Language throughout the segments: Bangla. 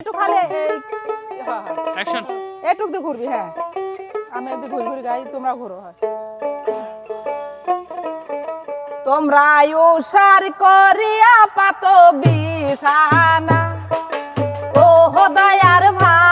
একটু খালে এই হ্যাঁ অ্যাকশন এটুক দিয়ে ঘুরবি হ্যাঁ। আমি একটু ঘুরি ঘুরি গাই তোমরা ঘুরো হ্যাঁ। তোমরা উসার করিয়া পাত বিছানা। ও দয়ার ভাগিনা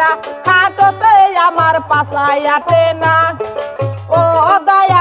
না। খাটতে আমার পাশায় আটে না। ও দয়ার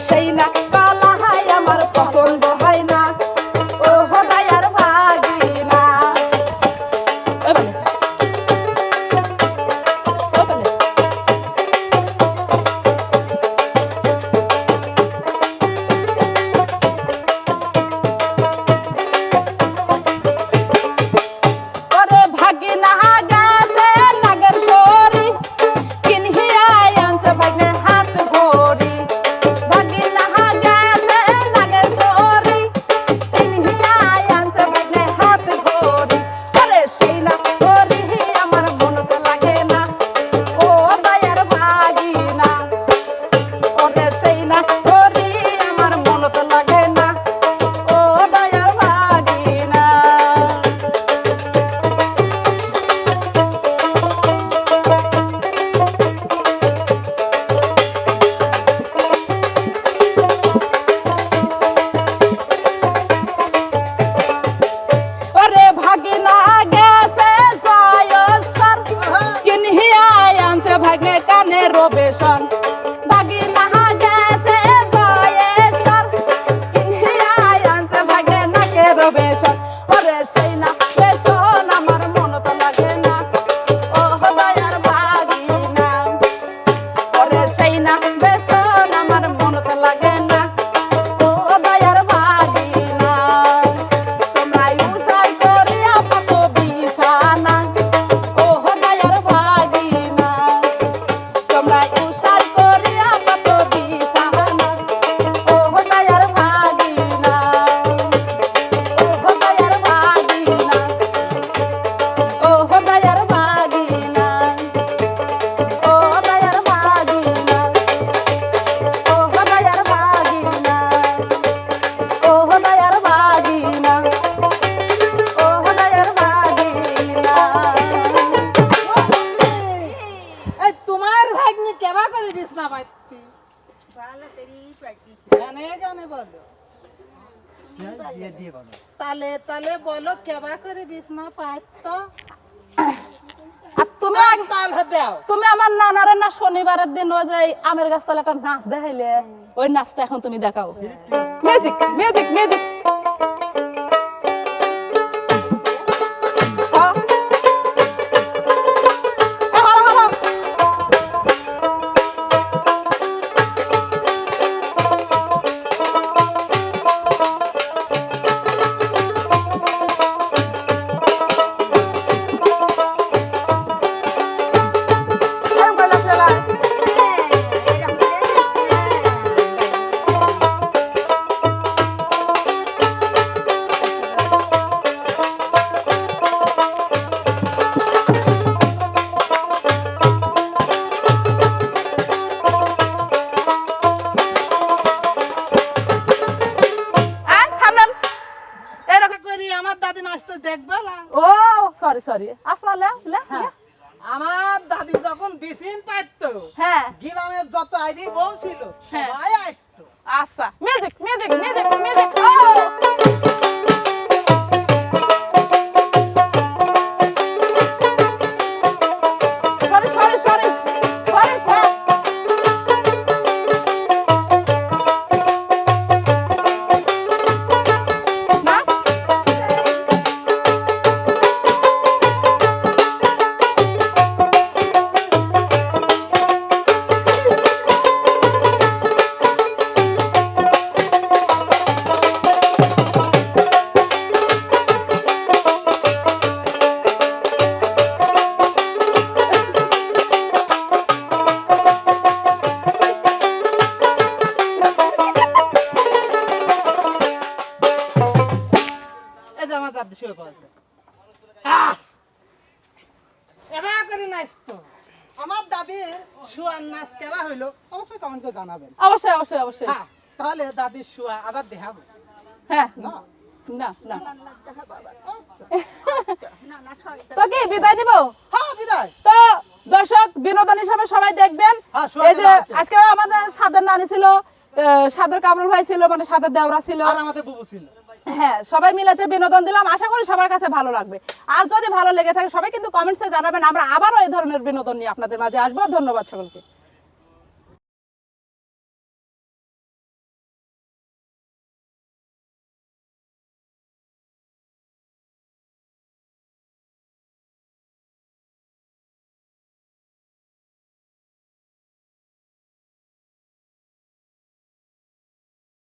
Say Sheila. গানে গানে বলো। তালে তালে বলো কেবা করে বিছনা তুমি দাও। তুমি আমার নানারে না শনিবারের দিন ওই যে আমের গাছতলা একটা নাচ দেখাইলে ওই নাচটা এখন তুমি দেখাও। মিউজিক মিউজিক মিউজিক আমার দাদি নাচতে দেখবে না। ও সরি সরি আসলে লে লে। আমার দাদি যখন বিছিন পাইতো হ্যাঁ। গ্রামের যত আইডি বউ ছিল হ্যাঁ। সবাই আইতো। আচ্ছা মিউজিক মিউজিক মিউজিক মিউজিক শুয়ার নাচ কেবা হইল অবশ্যই কমেন্ট করে জানাবেন। অবশ্যই অবশ্যই অবশ্যই। হ্যাঁ তাহলে দাদির শুয়া আবার দেখাবো। হ্যাঁ। না? না না। আচ্ছা। তো কি বিদায় দিব? হ্যাঁ বিদায়। তো দর্শক বিনোদন হিসাবে সবাই দেখবেন। হ্যাঁ, এই যে আজকে আমাদের সাদের নানি ছিল সাদের কামরুল ভাই ছিল মানে সাদের দেওরা ছিল। আর আমাদের বুবু ছিল। হ্যাঁ সবাই মিলে যে বিনোদন দিলাম, আশা করি সবার কাছে ভালো লাগবে। আর যদি ভালো লেগে থাকে, সবাই কিন্তু কমেন্টসে জানাবেন, আমরা আবারও এই ধরনের বিনোদন নিয়ে আপনাদের মাঝে আসব। ধন্যবাদ সকলকে।